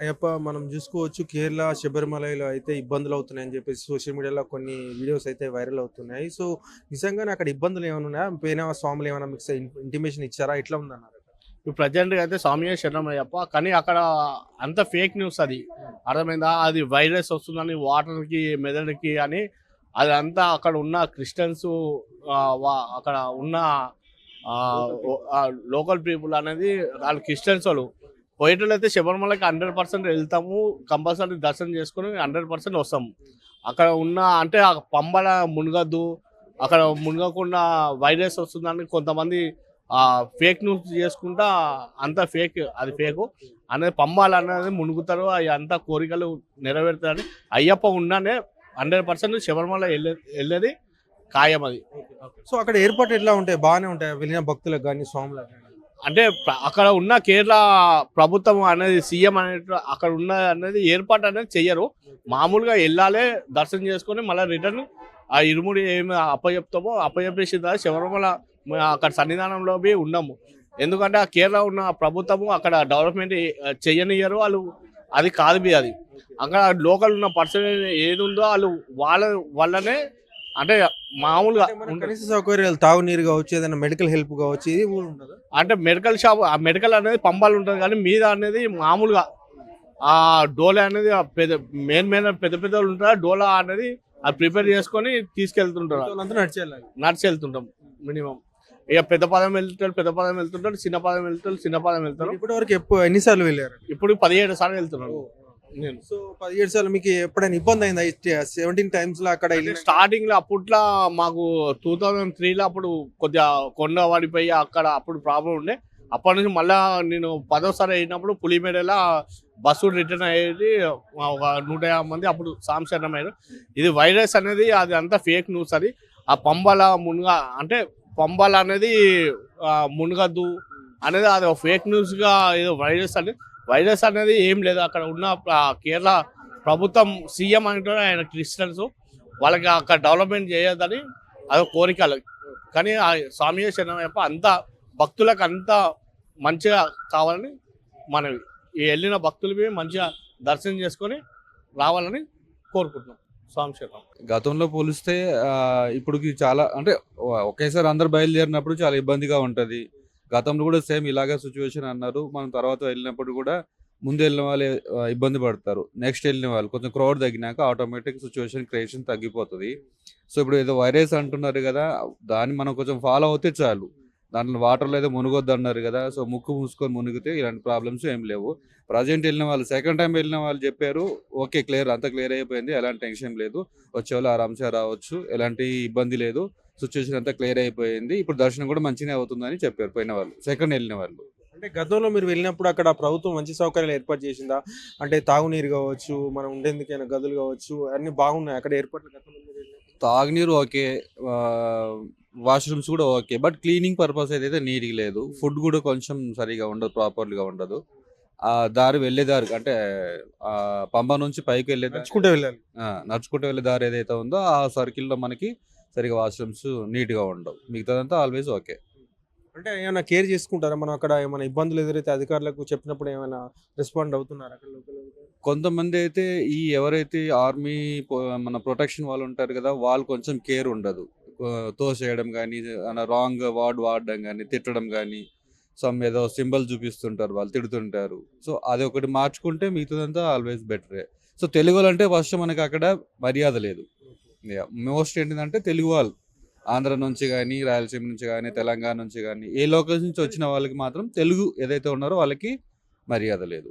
అయ్యప్ప మనం చూసుకోవచ్చు కేరళ శబరిమలలో అయితే ఇబ్బందులు అవుతున్నాయని చెప్పేసి సోషల్ మీడియాలో కొన్ని వీడియోస్ అయితే వైరల్ అవుతున్నాయి. సో నిజంగానే అక్కడ ఇబ్బందులు ఏమైనా ఉన్నాయా? పోయిన స్వాములు ఏమైనా మీకు ఇంటిమేషన్ ఇచ్చారా? ఎట్లా ఉందన్నారు? ఇప్పుడు ప్రజెంట్గా అయితే స్వామి శరణమయ్యప్ప కానీ అక్కడ అంత ఫేక్ న్యూస్ అది. అర్థమైందా? అది వైరస్ వస్తుందని వాటర్కి మెదడుకి అని అది అంతా అక్కడ ఉన్న క్రిస్టియన్స్ అక్కడ ఉన్న లోకల్ పీపుల్ అనేది వాళ్ళు క్రిస్టియన్స్ వాళ్ళు. పోయేటోళ్ళు అయితే శబరిమలకి హండ్రెడ్ పర్సెంట్ వెళ్తాము కంపల్సరీ దర్శనం చేసుకుని హండ్రెడ్ పర్సెంట్ వస్తాము. అక్కడ ఉన్న అంటే ఆ పంబల మునగద్దు అక్కడ మునగకుండా వైరస్ వస్తుందని కొంతమంది ఫేక్ న్యూస్ చేసుకుంటా అంతా ఫేక్ అది ఫేక్. అనేది పంబాలు అనేది మునుగుతారు అవి అంతా కోరికలు నెరవేరుతారని అయ్యప్ప ఉన్నానే హండ్రెడ్ పర్సెంట్ శబరిమల వెళ్ళేది ఖాయం అది. సో అక్కడ ఏర్పాటు ఎట్లా ఉంటాయి? బాగానే ఉంటాయి? వెళ్ళిన భక్తులకు కానీ స్వాములకు కానీ అంటే అక్కడ ఉన్న కేరళ ప్రభుత్వం అనేది సీఎం అనే అక్కడ ఉన్న అనేది ఏర్పాటు అనేది చెయ్యరు. మామూలుగా వెళ్ళాలి దర్శనం చేసుకొని మళ్ళీ రిటర్న్ ఆ ఇరుముడి ఏమి అప్పచెప్తామో అప్పచెప్పేసిన తర్వాత శబరిమల అక్కడ సన్నిధానంలో ఉన్నాము. ఎందుకంటే ఆ కేరళ ఉన్న ప్రభుత్వము అక్కడ డెవలప్మెంట్ చెయ్యనియ్యరు వాళ్ళు. అది కాదు అది. అక్కడ లోకల్ ఉన్న పర్సన్ ఏది ఉందో వాళ్ళు వాళ్ళ వల్లనే అంటే మామూలుగా. కనీస సౌకర్యాలు తాగునీరు కావచ్చు ఏదైనా మెడికల్ హెల్ప్ కావచ్చు ఇది కూడా ఉండదు? అంటే మెడికల్ షాప్ ఆ మెడికల్ అనేది పంపాలు ఉంటుంది కానీ మీద అనేది మామూలుగా ఆ డోలా అనేది ఆ పెద్ద మెయిన్ మెయిన్ పెద్ద పెద్ద వాళ్ళు ఉంటారు? డోలా అనేది అది ప్రిపేర్ చేసుకొని తీసుకెళ్తుంటారు. నడిచేయాలి నడిచి వెళ్తుంటాం మినిమం ఇక పెద్ద పదం వెళ్తుంటారు పెద్ద పదం వెళ్తుంటారు చిన్న పదం వెళ్తారు చిన్న పదం వెళ్తారు. ఇప్పటి వరకు ఎప్పుడు ఎన్నిసార్లు వెళ్ళారు? ఇప్పుడు పదిహేడు సార్లు వెళ్తున్నాను నేను సో పదిహేడు సార్లు మీకు ఎప్పుడైనా ఇబ్బంది అయిందా? సెవెంటీన్ టైమ్స్లో అక్కడ స్టార్టింగ్లో అప్పట్లో మాకు టూ థౌజండ్ త్రీలో అప్పుడు కొద్దిగా కొండ పడిపోయి అక్కడ అప్పుడు ప్రాబ్లం ఉండే. అప్పటి నుంచి మళ్ళా నేను పదోసారి అయినప్పుడు పులిమేడలో బస్సు రిటర్న్ అయ్యేది ఒక నూట యాభై మంది అప్పుడు సాంశరణం అయ్యారు. ఇది వైరస్ అనేది అది అంతా ఫేక్ న్యూస్ అది. ఆ పంబల మునుగ అంటే పంబల అనేది మునగద్దు అనేది అది ఫేక్ న్యూస్గా ఏదో వైరస్ అనేది వైరస్ అనేది ఏం లేదు. అక్కడ ఉన్న కేరళ ప్రభుత్వం సీఎం అంటారు ఆయన క్రిస్టియన్స్. వాళ్ళకి అక్కడ డెవలప్మెంట్ చేయొద్దని అది కోరికలు. కానీ ఆ స్వామి శరణయ్యప్ప అంత భక్తులకు అంత మంచిగా కావాలని మనం వెళ్ళిన భక్తులు మంచిగా దర్శనం చేసుకొని రావాలని కోరుకుంటున్నాం. స్వామి శరణం. గతంలో పోలిస్తే ఇప్పటికి చాలా అంటే ఒకేసారి అందరు బయలుదేరినప్పుడు చాలా ఇబ్బందిగా ఉంటుంది. గతంలో కూడా సేమ్ ఇలాగే సిచ్యువేషన్ అన్నారు. మనం తర్వాత వెళ్ళినప్పుడు కూడా ముందు వెళ్ళిన వాళ్ళు ఇబ్బంది పడతారు. నెక్స్ట్ వెళ్ళిన వాళ్ళు. కొంచెం క్రౌడ్ తగ్గినాక ఆటోమేటిక్ సిచ్యువేషన్ క్రియేషన్ తగ్గిపోతుంది. సో ఇప్పుడు ఏదో వైరస్ అంటున్నారు కదా దాన్ని మనం కొంచెం ఫాలో అవుతే చాలు. దాంట్లో వాటర్లో ఏదో మునగొద్దు అన్నారు కదా సో ముక్కు మూసుకొని మునిగితే ఇలాంటి ప్రాబ్లమ్స్ ఏం లేవు. ప్రజెంట్ వెళ్ళిన వాళ్ళు సెకండ్ టైం వెళ్ళిన వాళ్ళు చెప్పారు ఓకే క్లియర్ అంతా క్లియర్ అయిపోయింది ఎలాంటి టెన్షన్ లేదు. వచ్చే వాళ్ళు ఆరామ్సే రావచ్చు ఎలాంటి ఇబ్బంది లేదు. సిచ్యువేషన్ అంతా క్లియర్ అయిపోయింది. ఇప్పుడు దర్శనం కూడా మంచిగా అవుతుందని చెప్పారు పోయిన వాళ్ళు సెకండ్ వెళ్ళిన వాళ్ళు. అంటే గతంలో మీరు వెళ్ళినప్పుడు అక్కడ ప్రభుత్వం మంచి సౌకర్యాలు ఏర్పాటు చేసిందా? అంటే తాగునీరు కావచ్చు మనం ఉండేందుకైనా గదులు కావచ్చు అన్ని బాగున్నాయి? అక్కడ ఏర్పాట్లు గతంలో? తాగునీరు ఓకే. వాష్రూమ్స్ కూడా ఓకే. బట్ క్లీనింగ్ పర్పస్ అయితే నీట్గా లేదు ఫుడ్ కూడా కొంచెం సరిగా ఉండదు ప్రాపర్గా ఉండదు. ఆ దారి వెళ్ళే దారి అంటే ఆ పంబ నుంచి పైకి వెళ్ళే నడుచుకుంటూ వెళ్ళాలి. నడుచుకుంటూ వెళ్ళే దారి ఏదైతే ఉందో ఆ సర్కిల్లో మనకి సరిగా వాష్రూమ్స్ నీట్గా ఉండవు. మిగతాదంతా ఆల్వేస్ ఓకే. అంటే ఏమైనా కేర్ చేసుకుంటారా? మనం అక్కడ ఏమైనా ఇబ్బందులు ఎదురైతే అధికారులకు చెప్పినప్పుడు ఏమైనా రెస్పాండ్ అవుతున్నారు అక్కడ? కొంతమంది అయితే ఈ ఎవరైతే ఆర్మీ మన ప్రొటెక్షన్ వాళ్ళు ఉంటారు కదా వాళ్ళు కొంచెం కేర్ ఉండదు. తోసేయడం కానీ రాంగ్ వర్డ్ వాడడం కానీ తిట్టడం కానీ సమ్ ఏదో సింబల్ చూపిస్తుంటారు వాళ్ళు తిడుతుంటారు. సో అది ఒకటి మార్చుకుంటే మిగతాదంతా ఆల్వేస్ బెటరే సో తెలుగు అంటే ఫస్ట్ మనకి అక్కడ మర్యాద లేదు. మోస్ట్ ఏంటిదంటే తెలుగు వాళ్ళు. ఆంధ్ర నుంచి కానీ రాయలసీమ నుంచి కానీ తెలంగాణ నుంచి కానీ ఏ లోకల్స్ నుంచి వచ్చిన వాళ్ళకి మాత్రం తెలుగు ఏదైతే ఉన్నారో వాళ్ళకి మర్యాద లేదు.